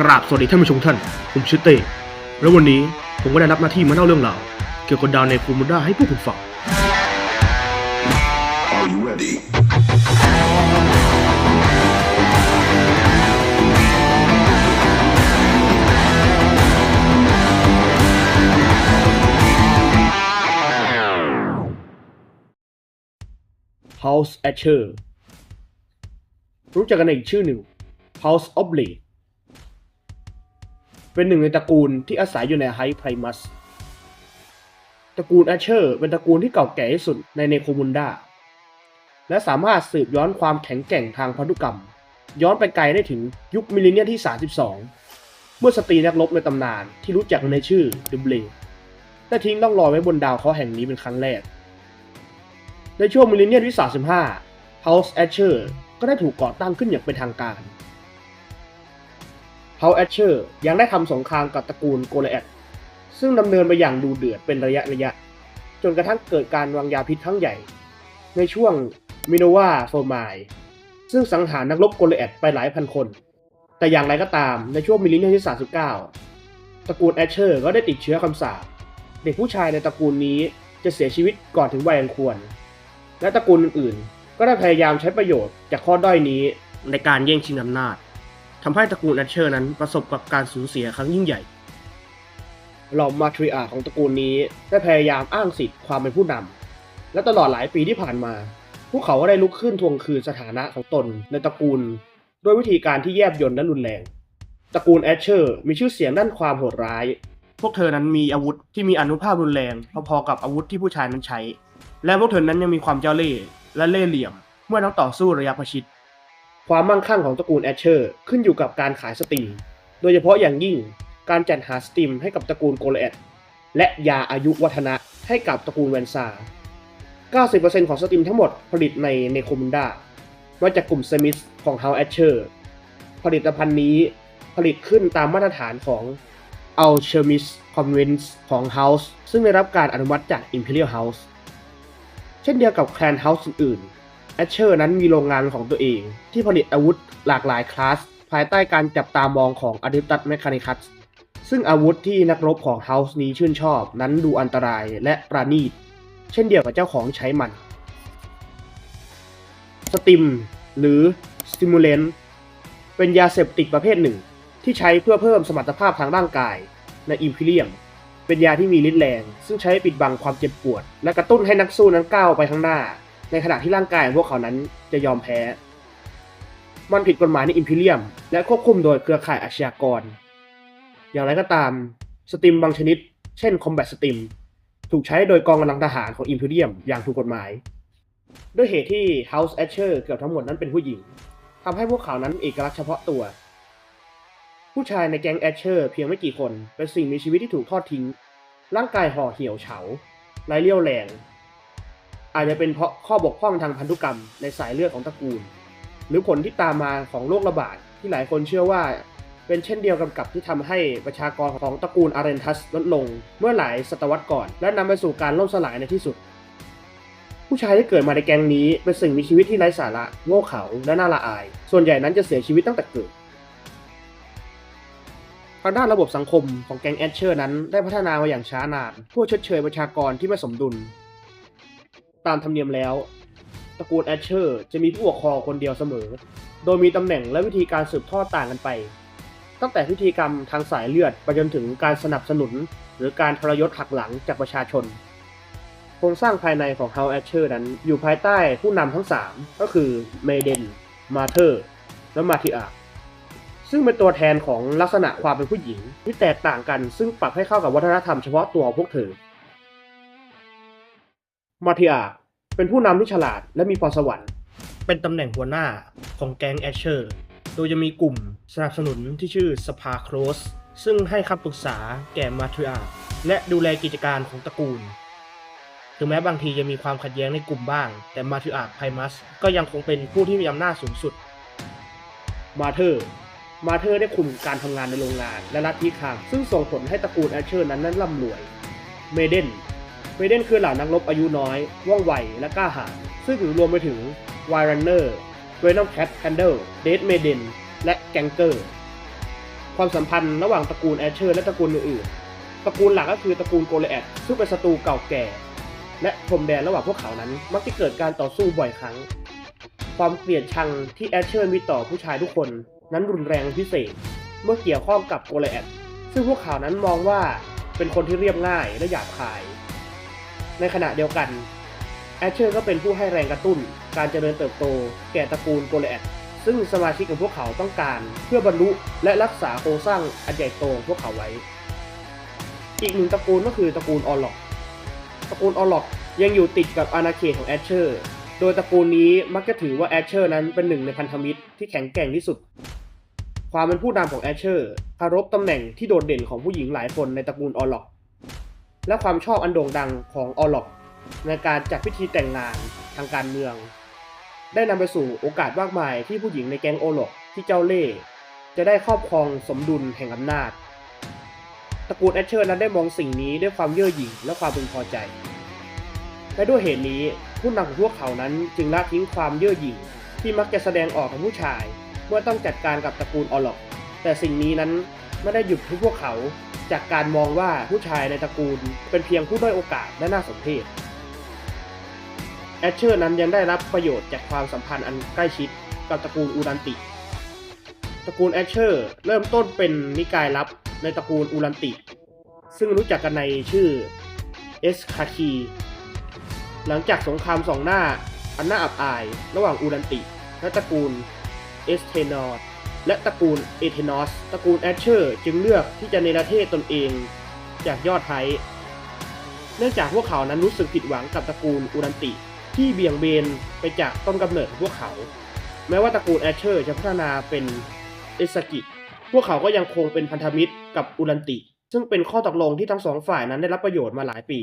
กราบสวัสดีท่านผู้ชมท่าน ผมชื่อเต้แล้ววันนี้ผมก็ได้รับหน้าที่มาเล่าเรื่องราวเกี่ยวกับดาวในคูมูด้าให้พวกคุณฟัง Are you ready? House Asher รู้จักกันในอีกชื่อหนึ่ง House of Blade เป็นหนึ่งในตระกูลที่อาศัยอยู่ในไฮไพรมัสตระกูล Asher เป็นตระกูลที่เก่าแก่ที่สุดในเนโคมุนดา และสามารถสืบย้อนความแข็งแกร่งทางพันธุกรรม ย้อนไปไกลได้ถึงยุคมิลเลนเนียมที่ 32 เมื่อสตรีนักรบในตำนานที่รู้จักในชื่อ The Blade ได้ทิ้งร่องรอยไว้บนดาวเคราะห์แห่งนี้เป็นครั้งแรก ในช่วงมิลเลนเนียมที่ 35 House Asher ก็ได้ถูกก่อตั้งขึ้นอย่างเป็นทางการ House Asher ยังได้ทำสงครามกับตระกูลโกลแอดซึ่งดำเนินไปอย่างดูเดือดเป็นระยะระยะ จนกระทั่งเกิดการวางยาพิษครั้งใหญ่ ในช่วงมิโนวาโฟมายซึ่งสังหารนักรบโกลแอดไปหลายพันคน แต่อย่างไรก็ตามในช่วงมิลเลนเนียมที่ 39 ตระกูลแอชเชอร์ก็ได้ติดเชื้อคำสาปเด็กผู้ชายในตระกูลนี้จะเสียชีวิตก่อนถึงวัยอันควร และตระกูลอื่นๆ ก็ได้พยายามใช้ประโยชน์จากข้อด้อยนี้ในการแย่งชิงอำนาจ ทำให้ตระกูลแอชเชอร์นั้นประสบกับการสูญเสียครั้งยิ่งใหญ่เหล่ามาทริอาของตระกูลนี้ได้พยายามอ้างสิทธิ์ความเป็นผู้นำและตลอดหลายปีที่ผ่านมา พวกเขาก็ได้ลุกขึ้นทวงคืนสถานะของตนในตระกูล ด้วยวิธีการที่แยบยลและรุนแรง ตระกูลแอชเชอร์มีชื่อเสียงด้านความโหดร้าย พวกเธอนั้นมีอาวุธที่มีอนุภาพรุนแรงพอๆกับอาวุธที่ผู้ชายนั้นใช้ และพวกเธอนั้นยังมีความเจ้าเล่ห์และเล่ห์เหลี่ยม เมื่อต้องต่อสู้ระยะประชิด ความมั่งคั่งของตระกูลแอชเชอร์ขึ้นอยู่กับการขายสตรีม โดยเฉพาะอย่างยิ่งการจัดหาสตรีมให้กับตระกูลโกลเอดและยาอายุวัฒนะให้กับตระกูลแวนซา 90%ของสตรีมทั้งหมดผลิตในเนโคมุนดามาจากกลุ่มเซมิสของเฮาแอชเชอร์ผลิตภัณฑ์นี้ผลิตขึ้นตามมาตรฐานของ Alchemist Convents ของ House ซึ่งได้รับการอนุมัติจาก Imperial House เช่นเดียวกับแคลนเฮาส์อื่นๆ แอชเชอร์นั้นมีโรงงานของตัวเอง ที่ผลิตอาวุธหลากหลายคลาส ภายใต้การจับตามองของอดิตัสแมคคานิคัสซึ่งอาวุธที่นักรบของเฮาส์นี้ชื่นชอบ นั้นดูอันตรายและประณีต เช่นเดียวกับเจ้าของใช้มัน สติม หรือสติมูเลนเป็นยาเสพติดประเภทหนึ่ง ที่ใช้เพื่อเพิ่มสมรรถภาพทางร่างกายในอิมพีเรียม เป็นยาที่มีฤทธิ์แรง ซึ่งใช้ปิดบังความเจ็บปวด และกระตุ้นให้นักสู้นั้นก้าวไปข้างหน้า ในขณะที่ร่างกายของพวกเขานั้นจะยอมแพ้ มันผิดกฎหมายในอิมพีเรียม และควบคุมโดยเครือข่ายอาชญากร อย่างไรก็ตาม สติมบางชนิด เช่นคอมแบทสติม ถูกใช้โดยกองกำลังทหารของอิมพีเรียมอย่างถูกกฎหมาย ด้วยเหตุที่ House Asher เกือบทั้งหมดนั้นเป็นผู้หญิงทำให้พวกเขานั้นเอกลักษณ์เฉพาะตัว ผู้ชายในแก๊งแอชเชอร์เพียงไม่กี่คน เป็นสิ่งมีชีวิตที่ถูกทอดทิ้ง ร่างกายห่อเหี่ยวเฉาไร้เรี่ยวแรง อาจจะเป็นเพราะข้อบกพร่องทางพันธุกรรมในสายเลือดของตระกูล หรือผลที่ตามมาของโรคระบาดที่หลายคนเชื่อว่า เป็นเช่นเดียวกันกับที่ทำให้ประชากรของตระกูลอาร์เรนทัสลดลงเมื่อหลายศตวรรษก่อน และนำไปสู่การล่มสลายในที่สุด ผู้ชายที่เกิดมาในแกงนี้เป็นสิ่งมีชีวิตที่ไร้สาระโง่เขลาและน่าละอาย ส่วนใหญ่นั้นจะเสียชีวิตตั้งแต่เกิดทางด้านระบบสังคมของแกงแอชเชอร์นั้นได้พัฒนามาอย่างช้านานเพื่อชดเชยประชากรที่ไม่สมดุล ตามธรรมเนียมแล้ว ตระกูลแอชเชอร์จะมีผู้ปกครองคนเดียวเสมอ โดยมีตำแหน่งและวิธีการสืบทอดต่างกันไป ตั้งแต่พิธีกรรมทางสายเลือดไปจนถึงการสนับสนุน หรือการทรยศหักหลังจากประชาชน โครงสร้างภายในของ House Asher นั้นอยู่ภายใต้ผู้นำทั้ง 3 ก็คือเมเดน มาเธอร์ และมาทิอาซึ่งเป็นตัวแทนของลักษณะความเป็นผู้หญิงที่แตกต่างกัน ซึ่งปรับให้เข้ากับวัฒนธรรมเฉพาะตัวของพวกเธอ มาทิอาเป็นผู้นำที่ฉลาดและมีพรสวรรค์เป็นตำแหน่งหัวหน้าของแก๊งแอชเชอร์ โดยจะมีกลุ่มสนับสนุนที่ชื่อสภาโครส ซึ่งให้คำปรึกษาแก่มาทริอาและดูแลกิจการของตระกูล ถึงแม้บางทีจะมีความขัดแย้งในกลุ่มบ้าง แต่มาทริอาไพมัสก็ยังคงเป็นผู้ที่มีอำนาจสูงสุด มาเธอร์มาเธอร์ได้คุมการทำงานในโรงงานและลัทธิคางซึ่งส่งผลให้ตระกูลแอชเชอร์นั้นนั้นร่ำรวย เมเดน เมเดนคือเหล่านักรบอายุน้อย ว่องไว และกล้าหาญ ซึ่งรวมไปถึงไวรันเนอร์เวนอมแคทแฮนเดลเดดเมเดน และแกงเกอร์คความสัมพันธ์ระหว่างตระกูลแอชเชอร์และตระกูลอื่นๆ ตระกูลหลักก็คือตระกูลโกลแอดซึ่งเป็นศัตรูเก่าแก่ และพรมแดนระหว่างพวกเขานั้น มักจะเกิดการต่อสู้บ่อยครั้ง ความเกลียดชังที่แอชเชอร์มีต่อผู้ชายทุกคน นั้นรุนแรงพิเศษ เมื่อเกี่ยวข้องกับโกลแอดซึ่งพวกเขานั้นมองว่าเป็นคนที่เรียบง่ายและหยาบคาย ในขณะเดียวกันแอชเชอร์ก็เป็นผู้ให้แรงกระตุ้น การเจริญเติบโต แก่ตระกูลโกลแอดซึ่งสมาชิกของพวกเขาต้องการเพื่อบรรลุและรักษาโครงสร้างอันใหญ่โตของพวกเขาไว้ อีกหนึ่งตระกูลก็คือตระกูลออลล็อกตระกูลออลล็อกยังอยู่ติดกับอาณาเขตของแอชเชอร์ โดยตระกูลนี้มักจะถือว่าแอชเชอร์นั้นเป็นหนึ่งในพันธมิตรที่แข็งแกร่งที่สุด ความเป็นผู้นำของแอชเชอร์คารพตำแหน่งที่โดดเด่นของผู้หญิงหลายคนในตระกูลออลล็อก และความชอบอันโด่งดังของออลล็อกในการจัดพิธีแต่งงานทางการเมือง ได้นำไปสู่โอกาสมากมายที่ผู้หญิงในแก๊งโอหลอกที่เจ้าเล่จะได้ครอบครองสมดุลแห่งอำนาจตระกูลแอชเชอร์นั้นได้มองสิ่งนี้ด้วยความเย่อหยิ่งและความพึงพอใจ และด้วยเหตุนี้ผู้นำของพวกเขานั้นจึงละทิ้งความเย่อหยิ่งที่มักจะแสดงออกกับผู้ชาย เมื่อต้องจัดการกับตระกูลออลล็อก แต่สิ่งนี้นั้นไม่ได้หยุดให้พวกเขา จากการมองว่าผู้ชายในตระกูลเป็นเพียงผู้ด้อยโอกาสและน่าสมเพชแอชเชอร์นั้นยังได้รับประโยชน์จากความสัมพันธ์อันใกล้ชิดกับตระกูลอูรันติ ตระกูลแอชเชอร์เริ่มต้นเป็นนิกายลับในตระกูลอูรันติ ซึ่งรู้จักกันในชื่อเอสคาคี หลังจากสงครามสองหน้าอันน่าอับอาย ระหว่างอูรันติ และตระกูลเอสเทนอร์ และตระกูลเอเทนอสตระกูลแอชเชอร์จึงเลือกที่จะเนรเทศตนเองจากยอดไทเนื่องจากพวกเขานั้นรู้สึกผิดหวังกับตระกูลอูรันติ ที่เบี่ยงเบนไปจากต้นกำเนิดของพวกเขา แม้ว่าตระกูลแอชเชอร์จะพัฒนาเป็นเอสกิพวกเขาก็ยังคงเป็นพันธมิตรกับอูรันติ ซึ่งเป็นข้อตกลงที่ทั้งสองฝ่ายนั้นได้รับประโยชน์มาหลายปี